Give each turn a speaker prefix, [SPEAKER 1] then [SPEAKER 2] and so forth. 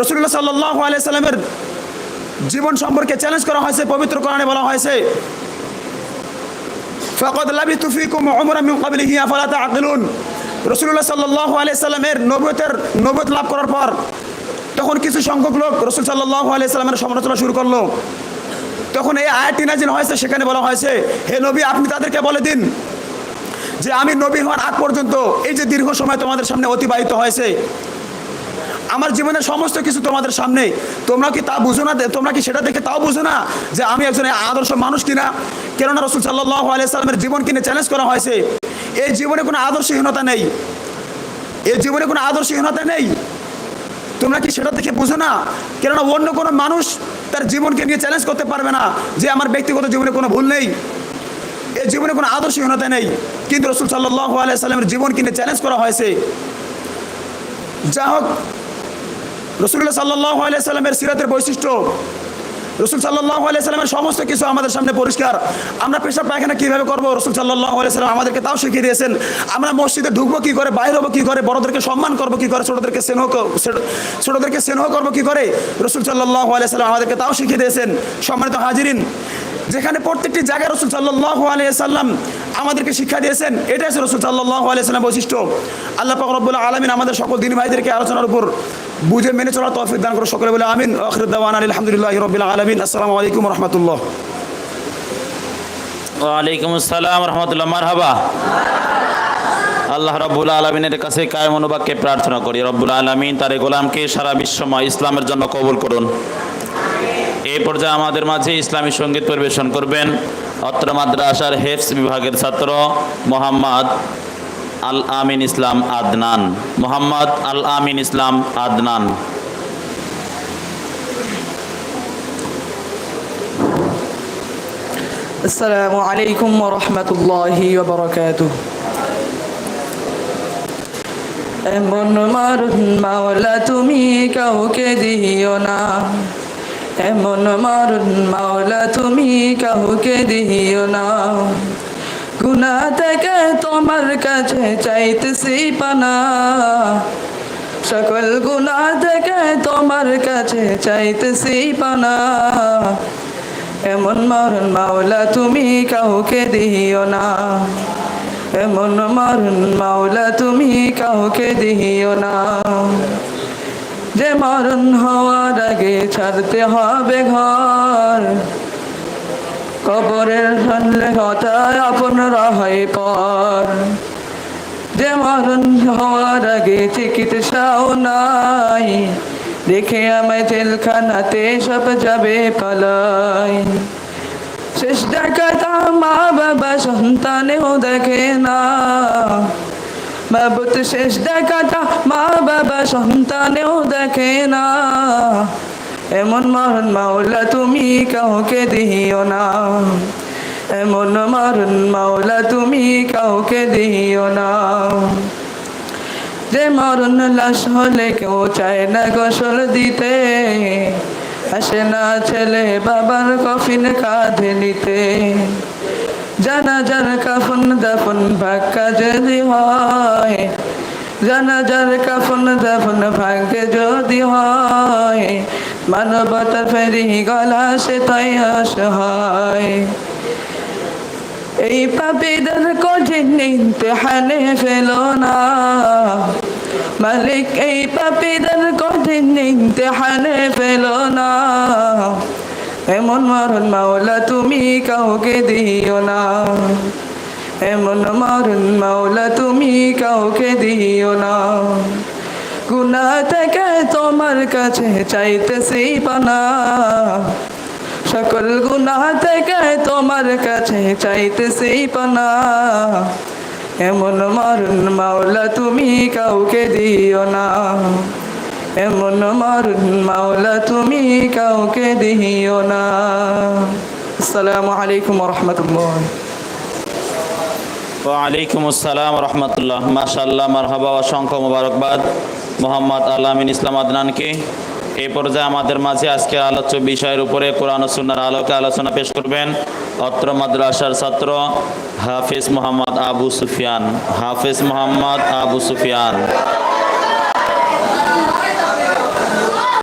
[SPEAKER 1] রসুল্লাহ সাল্লাহ আলাইসাল্লামের জীবন সম্পর্কে চ্যালেঞ্জ করা হয়েছে, পবিত্র কোরআনে বলা হয়েছে, ফাকাদ লাবিতু ফিকুম উমরা মিন ক্বাবলিহি, আফালা তাআকিলুন? রাসূলুল্লাহ সাল্লাল্লাহু আলাইহি সাল্লামের নবুয়তের, নবুয়ত লাভ করার পর তখন কিছু সংখ্যক লোক রাসূল সাল্লাল্লাহু আলাইহি সমালোচনা শুরু করল। তখন এই আয়াতটি নাযিল হয়েছে, সেখানে বলা হয়েছে, হে নবী, আপনি তাদেরকে বলে দিন যে আমি নবী হওয়ার আগ পর্যন্ত এই যে দীর্ঘ সময় তোমাদের সামনে অতিবাহিত হয়েছে আমার জীবনের সমস্ত কিছু তোমাদের সামনে তোমরা কি তা বুঝো না? তোমরা কি সেটা দেখে তাও বুঝো না? যে আমি একজন আদর্শ মানুষ কিনা? কেননা রসুল সাল্লাহ আলিয়াল্লামের জীবন কিনে চ্যালেঞ্জ করা হয়েছে। এই জীবনে কোনো আদর্শহীনতা নেই। এই জীবনে কোনো আদর্শহীনতা নেই। তোমরা কি সেটা দেখে বুঝো না? কেননা অন্য কোনো মানুষ তার জীবনকে নিয়ে চ্যালেঞ্জ করতে পারবে না, যে আমার ব্যক্তিগত জীবনে কোনো ভুল নেই। এই জীবনে কোনো আদর্শহীনতা নেই। কিন্তু রসুল সাল্লাহ আলিয়া জীবন কিনে চ্যালেঞ্জ করা হয়েছে। যা হোক রসুল্লাহ সাল্লাহ আলাইসাল্লামের সিরাতের বৈশিষ্ট্য। রসুল সাল্লাহ আলাইসাল্লামের সমস্ত কিছু আমাদের সামনে পরিষ্কার। আমরা পেশা পায়খানা কীভাবে করব? রসুল সাল্লাহ আলাইসাল্লাম আমাদেরকে তাও শিখিয়ে দিয়েছেন। আমরা মসজিদে ঢুকবো কী করে? বাইর হব কী করে? বড়দেরকে সম্মান করব কী করে? ছোটোদেরকে স্নেহ ছোটোদেরকে স্নেহ করব কী করে? রসুল সাল্লাহ আলাইসাল্লাম আমাদেরকে তাও শিখিয়ে দিয়েছেন। সম্মানিত হাজিরিন যেখানে প্রত্যেকটি জায়গায় রসুল সাল্লাহ আলিয়াল্লাম আমাদেরকে শিক্ষা দিয়েছেন, এটাই হচ্ছে রসুল সাল্লাহ আলিয়াল্লাম বৈশিষ্ট্য। আল্লাহ পাক রব্বুল আলমিন আমাদের সকল দিন ভাইদেরকে আলোচনার উপর বুঝে মেনে চলার তৌফিক দান করে সকলে বলে আমিন। আখরুদ্দাওয়ান আলহামদুলিল্লাহ রবিল আলমিন। আসসালামু আলাইকুম রহমতুল্লাহ।
[SPEAKER 2] ওয়ালাইকুম আসসালাম রহমতুল্লাহ। মারহাবা। আল্লাহ রব্বুল আলমিনের কাছে কায় মনোবাক্যে প্রার্থনা করি। রব্বুল আলমিন তার গোলামকে সারা বিশ্বময় ইসলামের জন্য কবুল করুন। এই পর্যায়ে আমাদের মাঝে ইসলামী সঙ্গীত পরিবেশন করবেন অত্র মাদ্রাসার হেফস বিভাগের ছাত্র মোহাম্মদ আল আমিন ইসলাম আদনান মোহাম্মদ আল আমিন ইসলাম আদনান
[SPEAKER 3] السلام عليكم ورحمة الله وبركاته এমন মারুন মাওলা তুমি কাউকে দিও না এমন মারুন মাওলা তুমি কাউকে দিও না। গুনা থেকে তোমার কাছে চাইতেছি পানা। সকল গুনা থেকে তোমার কাছে চাইতেছি পানা। এমন মরণ মাওলা তুমি কাউকে দিও না। এমন মরণ মাওলা তুমি কাউকে দিও না। যে মরণ হওয়ার আগে ছাড়তে হবে ঘর। কবরের শুনলে কথা আপন হয় পর। যে মরণ হওয়ার আগে চিকিৎসাও নাই, দেখে আমায় জেলখানাতে সব যাবে পালাই। শেষ ডাকাতা মা বাবা সন্তানেও দেখে না বাবুত শেষ ডাকাতা মা বাবা সন্তানেও দেখে না। এমন মরণ মাওলা তুমি কাউকে দিও না। এমন মরণ মাওলা তুমি কাউকে দিও না। যে মরণ লাশ হলে কেউ চায় না গোসল দিতে। আসে না ছেলে বাবার কফিন কাঁধে নিতে। জানাজার কাফন দাফন ভাগ্যা যদি হয় জানাজার কাফন দাফন ভাগ্যে যদি হয়, মানবতার ফেরি গলা সে তাই হয় এই পাপীদের কঠিন ইমতিহানে ফেলো না। মালিক, এই পাপীদের কঠিন ইমতিহানে ফেলো না। এমন মরণ মাওলা, তুমি কাউকে দিও না। এমন মরণ মাওলা, তুমি কাউকে দিও না। গুনা থেকে তোমার কাছে চাইতেছি পানা। সকল গুনাহ থেকে তোমার কাছে চাইতেছি পানা। এমন মরণ মাওলা, তুমি কাউকে দিও না। এমন মরণ মাওলা, তুমি কাউকে দিও না। আসসালামু আলাইকুম রহমতুল্লাহ
[SPEAKER 2] ওয়ালাইকুম আসসালাম রহমতুল্লাহ মাশাল্লাহ মারহাবা অসংখ্য মোবারকবাদ মোহাম্মদ আলামিন ইসলাম আদনানকে। এই পর্যায়ে আমাদের মাঝে আজকে আলোচ্য বিষয়ের উপরে কোরআন ও সুন্নাহর আলোকে আলোচনা পেশ করবেন অত্র মাদ্রাসার ছাত্র হাফিজ মোহাম্মদ আবু সুফিয়ান। হাফিজ মোহাম্মদ আবু সুফিয়ান।